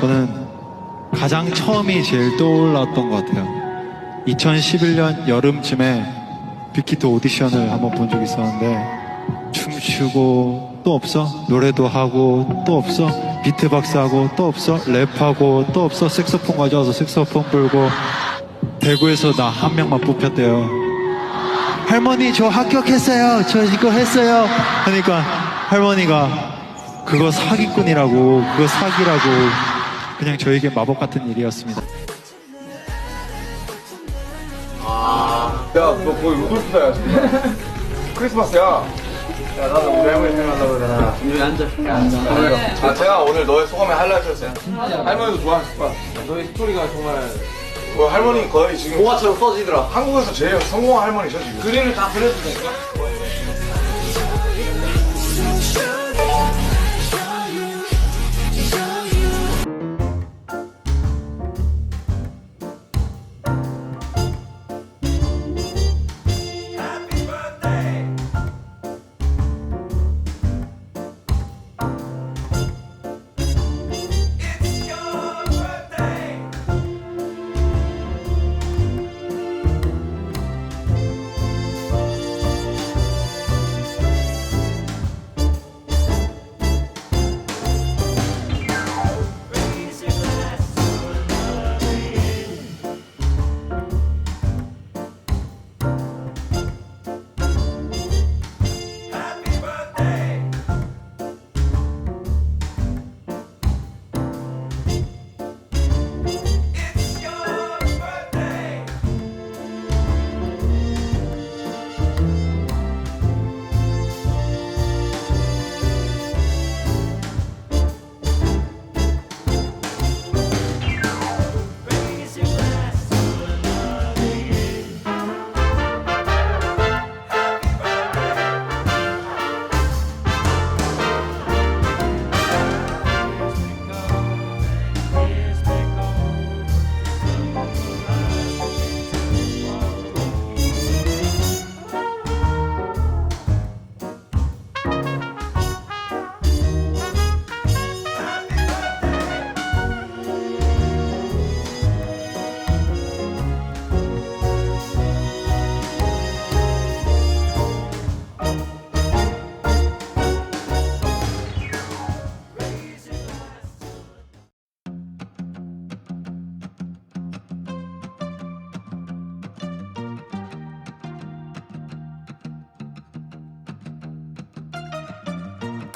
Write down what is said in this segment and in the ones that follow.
저는 가장 처음이 제일 떠올랐던 것 같아요. 2011년 여름쯤에 빅히트 오디션을 한번 본 적이 있었는데 춤추고 또 없어? 노래도 하고 또 없어? 비트박스 하고 또 없어? 랩하고 또 없어? 색소폰 가져와서 색소폰 불고 대구에서 나 한 명만 뽑혔대요. 할머니 저 합격했어요. 저 이거 했어요. 하니까 할머니가 그거 사기꾼이라고 그거 사기라고 그냥 저에게 마법 같은 일이었습니다 야, 너 거의 루돌프다야, 지금. 크리스마스야. 야, 나도 우리 할머니 생각하려고 그러잖아. 여기 앉아. 앉아. 아, 제가 오늘 너의 소감에 하이라이트였어요. 할머니도 좋아하실 거야. 너의 스토리가 정말. 뭐 할머니 거의 지금 동화처럼 써지더라. 한국에서 제일 성공한 할머니죠, 지금. 그림을 다 그려도 될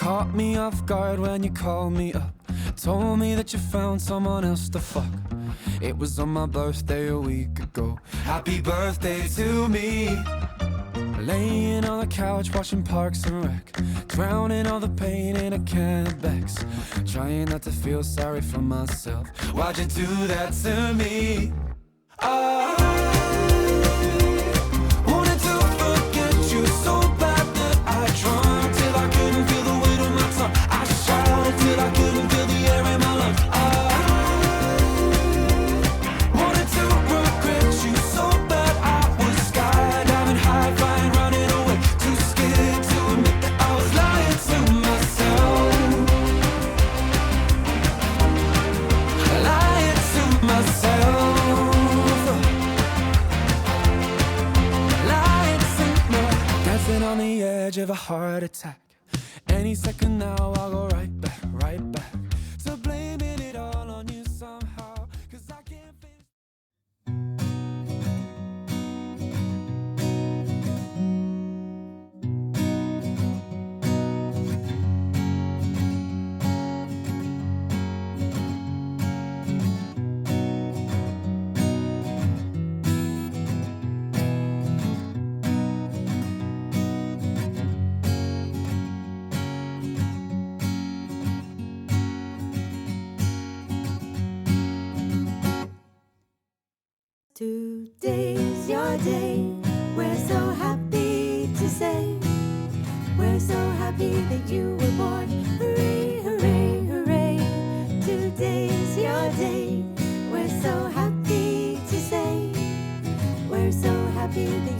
Caught me off guard when you called me up. Told me that you found someone else to fuck. It was on my birthday a week ago. Happy birthday to me. Laying on the couch watching Parks and Rec. Drowning all the pain in a can of Bex. Trying not to feel sorry for myself. Why'd you do that to me? I a heart attack. Any second now, I'll go right back, right back. Today's your day. We're so happy to say. We're so happy that you were born. Hooray, hooray, hooray. Today's your day. We're so happy to say. We're so happy that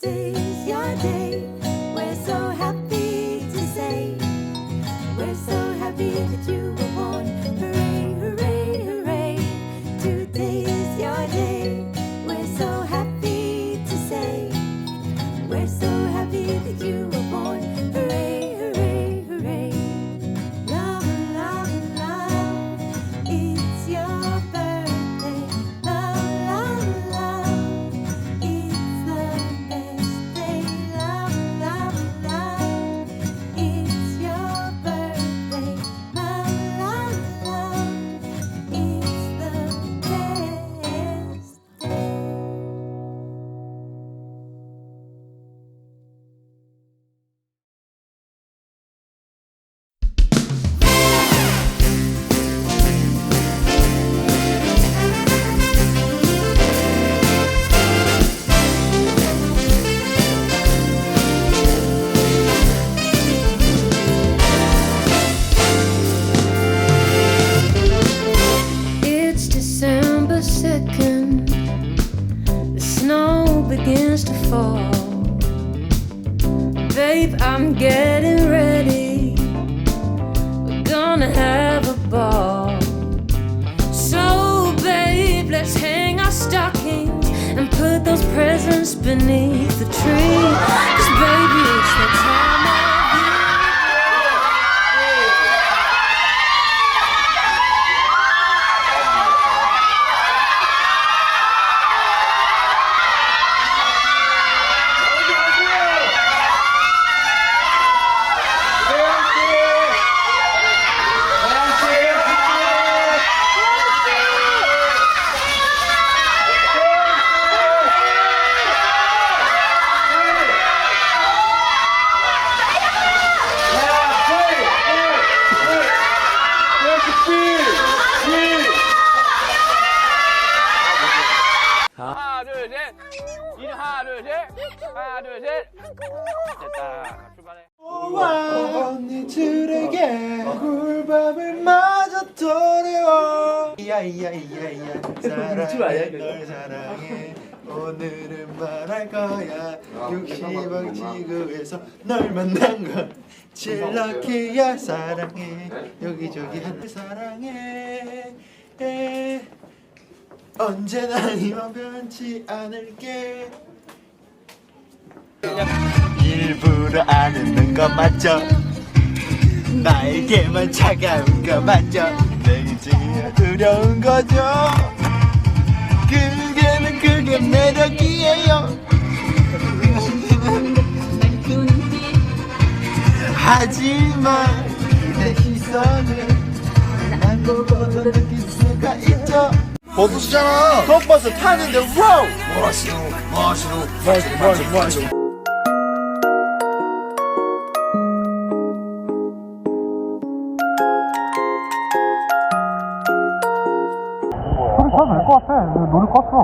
days, your days. Presents beneath the tree. Cause, baby, it's the time 셋. 됐다. 출발해. 언니들에게 굴밥을 마저 도려 이야 이야 이야 이야. 사랑해 널 사랑해. 오늘은 말할 거야. 60억 지구에서 널 만난 건 제일 럭키야 사랑해. 여기저기 한 사랑해. 에. 언제나 이만 변치 않을게 일부러 안 웃는 거 맞죠? 나에게만 차가운 거 맞죠? 내게 지금 두려운 거죠? 그게는 그게 매력이에요 하지만 내 시선을 난 보고도 느낄 수가 있죠 버스잖아 버스 타는데 와우 멋있어 멋있어 멋있어 멋있어 멋있어